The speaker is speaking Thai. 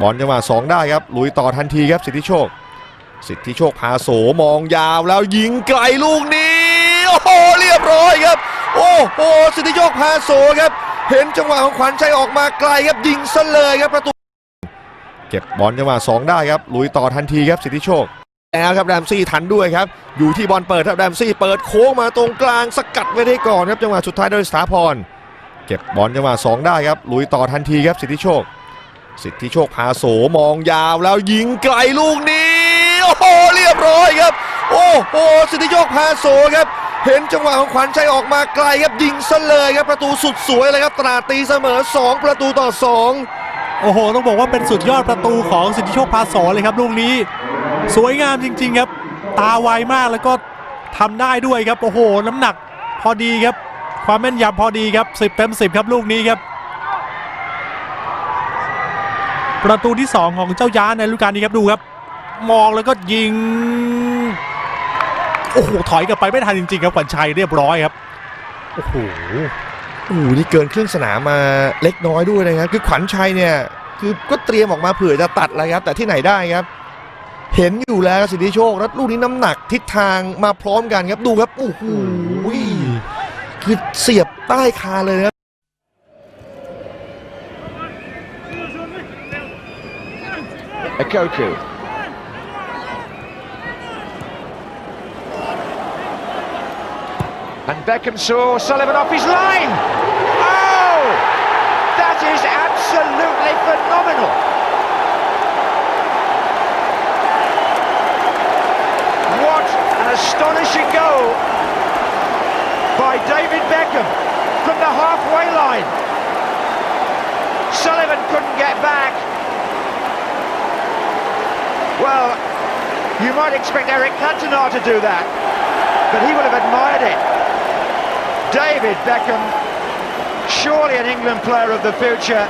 บอลจังหวะสองได้ครับลุยต่อทันทีครับสิทธิโชค สิทธิโชคพาโสมองยาวแล้วยิงไกลลูกนี้โอ้โหเรียบร้อยครับ โอ้โหสิทธิโชคพาโสครับ เห็นจังหวะของขวัญชัยออกมาไกลครับยิงซะเลยครับประตู เก็บบอลจังหวะสองได้ครับลุยต่อทันทีครับสิทธิโชคแล้วครับแรมซี่ทันด้วยครับอยู่ที่บอลเปิดครับแรมซี่เปิดโค้งมาตรงกลางสกัดไว้ได้ก่อนครับจังหวะสุดท้ายโดยสถาพรเก็บบอลจังหวะสองได้ครับลุยต่อทันทีครับสิทธิโชค สิทธิโชคพาโสมองยาวแล้วยิงไกลลูกนี้ โอ้โหเรียบร้อยครับ โอ้โหสิทธิโชคพาโสครับ เห็นจังหวะของขวัญชัยออกมาไกลครับยิงซะเลยครับประตูสุดสวยเลยครับตราตีเสมอ 2 ประตูต่อ 2 โอ้โห ต้องบอกว่าเป็นสุดยอดประตูของสิทธิโชคพาสเลยครับลูกนี้ สวยงามจริง ๆ ครับ ตาไวมากแล้วก็ทำได้ด้วยครับโอ้โห น้ำหนักพอดีครับ ความแม่นยำพอดีครับ10เต็ม10 ครับลูกนี้ครับ ประตูที่ 2 ของเจ้าย้าในฤดูกาลนี้ครับดูครับ มองแล้วก็ยิง โอ้โหถอยกลับไปไม่ทันจริงๆครับขวัญชัยเรียบร้อยครับโอ้โหโอ้โหนี่เกินครึ่งสนามมาเล็กน้อยด้วยนะครับคือขวัญชัยเนี่ยคือก็เตรียมออกมาเผื่อจะตัดแล้วครับแต่ที่ไหนได้ครับ เห็นอยู่แล้วสิทธิโชคล้วลูกนี้น้ำหนักทิศทางมาพร้อมกันครับดูครับโอ้โหคือเสียบใต้คาเลยนะครับ Akoku. And Beckham saw Sullivan off his line. Oh! That is absolutely phenomenal. What an astonishing goal by David Beckham from the halfway line. Sullivan couldn't get back. Well, you might expect Eric Cantona to do that, but he would have admired it. David Beckham, surely an England player of the future,